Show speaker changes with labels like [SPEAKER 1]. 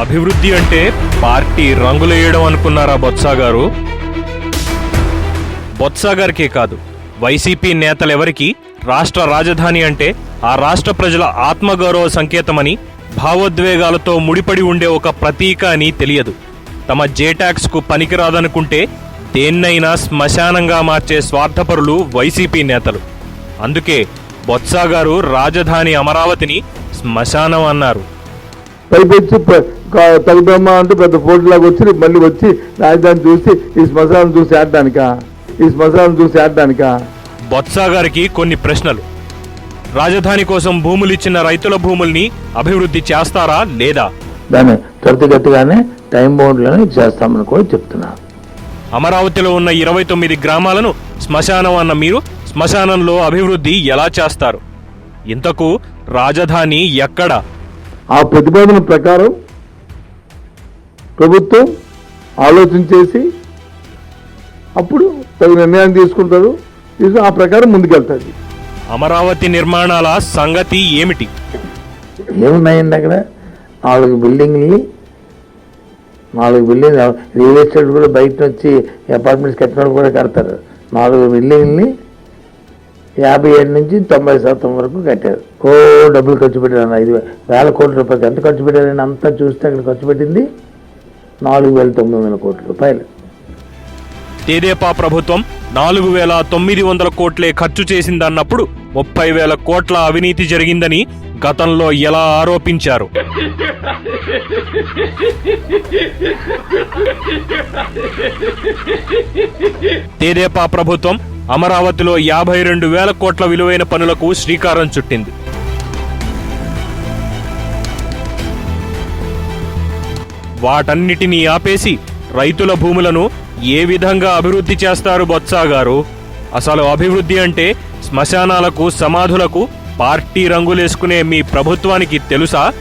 [SPEAKER 1] అభివృద్ధి అంటే పార్టీ రంగులేయడం అనుకున్నారా బొత్స గారు? బొత్స గారికే కాదు వైసీపీ నేతలెవరికి రాష్ట్ర రాజధాని అంటే ఆ రాష్ట్ర ప్రజల ఆత్మగౌరవ సంకేతమని భావోద్వేగాలతో ముడిపడి ఉండే ఒక ప్రతీక అని తెలియదు. తమ జేటాక్స్కు పనికిరాదనుకుంటే దేన్నైనా శ్మశానంగా మార్చే స్వార్థపరులు వైసీపీ నేతలు. అందుకే బొత్స గారు రాజధాని అమరావతిని శ్మశానం అన్నారు.
[SPEAKER 2] తగుదమ్మా అంటూ పెద్ద పోటీలాగా వచ్చి మళ్ళీ వచ్చి రాజధాని చూసి ఈ శ్మశానం చూసి ఆడడానికా? ఈ శ్మశానం చూసి ఆడడానికా?
[SPEAKER 1] బొత్స గారికి కొన్ని ప్రశ్నలు. రాజధాని కోసం భూములిచ్చిన రైతుల భూముల్ని అభివృద్ధి చేస్తారా లేదా?
[SPEAKER 3] దాన్ని త్వరితగతిగానే టైం బౌండ్లోనే చేస్తామని కూడా చెప్తున్నా.
[SPEAKER 1] అమరావతిలో ఉన్న ఇరవై తొమ్మిది గ్రామాలను శ్మశానం అన్న మీరు శ్మశానంలో అభివృద్ధి ఎలా చేస్తారు? ఇంతకు రాజధాని ఎక్కడ?
[SPEAKER 2] ఆ ప్రతిపాదన ప్రకారం ప్రభుత్వం ఆలోచన చేసి అప్పుడు తగు నిర్ణయం తీసుకుంటారు. తీసుకుని ఆ ప్రకారం ముందుకెళ్తుంది.
[SPEAKER 1] అమరావతి నిర్మాణాల సంగతి ఏమిటి?
[SPEAKER 3] ఏమున్నాయండి అక్కడ? నాలుగు బిల్డింగ్లు నాలుగు బిల్డింగ్ రియల్ ఎస్టేట్ కూడా బయట వచ్చి అపార్ట్మెంట్స్ కట్టిన వాళ్ళు కూడా కడతారు. నాలుగు బిల్డింగ్ని యాభై ఏడు నుంచి తొంభై శాతం వరకు కట్టారు. ఓ డబ్బులు ఖర్చు పెట్టారు ఐదు వేల కోట్ల రూపాయలు ఎంత ఖర్చు పెట్టారని అంతా చూస్తే అక్కడ ఖర్చు పెట్టింది. నాలుగు వేల తొమ్మిది వందల కోట్ల రూపాయలు.
[SPEAKER 1] తెదేపా ప్రభుత్వం నాలుగు వేల తొమ్మిది వందల కోట్లే ఖర్చు చేసిందన్నప్పుడు ముప్పై వేల కోట్ల అవినీతి జరిగిందని గతంలో ఎలా ఆరోపించారు? తెదేపా ప్రభుత్వం అమరావతిలో యాభై రెండు వేల కోట్ల విలువైన పనులకు శ్రీకారం చుట్టింది. వాటన్నిటినీ ఆపేసి రైతుల భూములను ఏ విధంగా అభివృద్ధి చేస్తారు బొత్సా గారు? అసలు అభివృద్ధి అంటే శ్మశానాలకు సమాధులకు పార్టీ రంగులేసుకునే మీ ప్రభుత్వానికి తెలుసా?